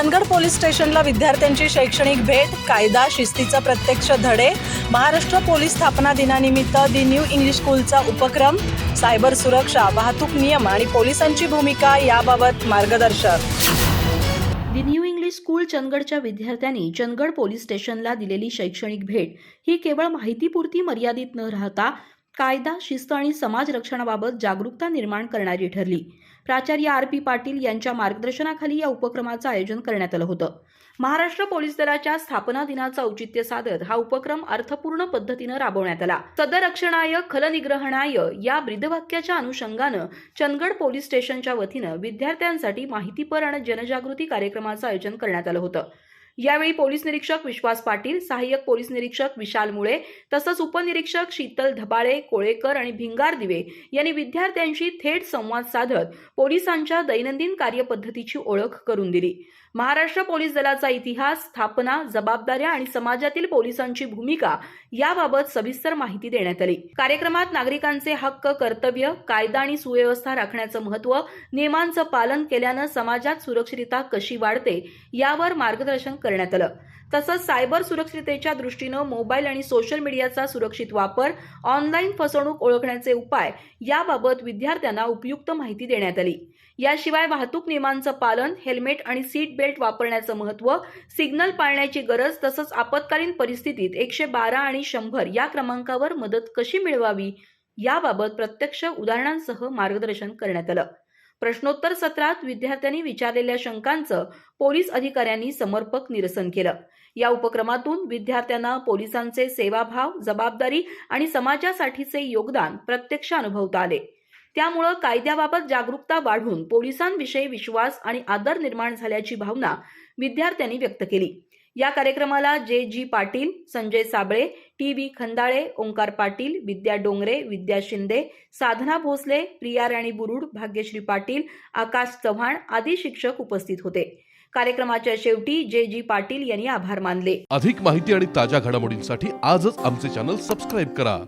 Chandgad police स्टेशनला विद्यार्थ्यांची शैक्षणिक भेट कायदा शिस्तीचा प्रत्यक्ष धडे महाराष्ट्र पोलीस स्थापना दिनानिमित्त दी न्यू इंग्लिश स्कूलचा उपक्रम सायबर सुरक्षा वाहतूक नियम आणि पोलिसांची भूमिका याबाबत मार्गदर्शक. दि न्यू इंग्लिश स्कूल चंदगडच्या विद्यार्थ्यांनी चंदगड पोलीस स्टेशनला दिलेली शैक्षणिक भेट ही केवळ माहितीपुरती मर्यादित न राहता कायदा शिस्त आणि समाज रक्षणाबाबत जागरूकता निर्माण करणारी ठरली. प्राचार्य आर पी पाटील यांच्या मार्गदर्शनाखाली या उपक्रमाचं आयोजन करण्यात आलं होतं. महाराष्ट्र पोलीस दलाच्या स्थापना दिनाचं औचित्य साधत हा उपक्रम अर्थपूर्ण पद्धतीनं राबवण्यात आला. सदरक्षणाय खलनिग्रहणाय या ब्रीदवाक्याच्या अनुषंगानं चंदगड पोलीस स्टेशनच्या वतीनं विद्यार्थ्यांसाठी माहितीपर आणि जनजागृती कार्यक्रमाचं आयोजन करण्यात आलं होतं. यावेळी पोलीस निरीक्षक विश्वास पाटील सहाय्यक पोलीस निरीक्षक विशाल मुळे तसंच उपनिरीक्षक शीतल धबाळे कोळेकर आणि भिंगार दिवे यांनी विद्यार्थ्यांशी थेट संवाद साधत पोलिसांच्या दैनंदिन कार्यपद्धतीची ओळख करून दिली. महाराष्ट्र पोलीस दलाचा इतिहास स्थापना जबाबदाऱ्या आणि समाजातील पोलिसांची भूमिका याबाबत सविस्तर माहिती देण्यात आली. कार्यक्रमात नागरिकांचे हक्क कर्तव्य कायदा आणि सुव्यवस्था राखण्याचं महत्त्व नियमांचं पालन केल्यानं समाजात सुरक्षितता कशी वाढते यावर मार्गदर्शन करण्यात आलं. तसंच सायबर सुरक्षिततेच्या दृष्टीनं मोबाईल आणि सोशल मीडियाचा सुरक्षित वापर ऑनलाईन फसवणूक ओळखण्याचे उपाय याबाबत विद्यार्थ्यांना उपयुक्त माहिती देण्यात आली. याशिवाय वाहतूक नियमांचं पालन हेल्मेट आणि सीट बेल्ट वापरण्याचं महत्त्व सिग्नल पाळण्याची गरज तसंच आपत्कालीन परिस्थितीत एकशे बारा आणि शंभर या क्रमांकावर मदत कशी मिळवावी याबाबत प्रत्यक्ष उदाहरणांसह मार्गदर्शन करण्यात आलं. प्रश्नोत्तर सत्रात विद्यार्थ्यांनी विचारलेल्या शंकांचं पोलीस अधिकाऱ्यांनी समर्पक निरसन केलं. या उपक्रमातून विद्यार्थ्यांना पोलिसांचे सेवाभाव जबाबदारी आणि समाजासाठीचे योगदान प्रत्यक्ष अनुभवता आले. त्यामुळं कायद्याबाबत जागरूकता वाढून पोलिसांविषयी विश्वास आणि आदर निर्माण झाल्याची भावना विद्यार्थ्यांनी व्यक्त केली. या कार्यक्रमाला J G Patil Sanjay Sable T V Khandale Omkar Patil Vidya Dongare Vidya Shinde Sadhana Bhosale Priya Rani Burud Bhagyashree Patil Akash Chavan आदी शिक्षक उपस्थित होते. कार्यक्रमाच्या शेवटी जे जी पाटील यांनी आभार मानले. अधिक माहिती आणि ताज्या घडामोडींसाठी आजच आमचे चॅनल सबस्क्राईब करा.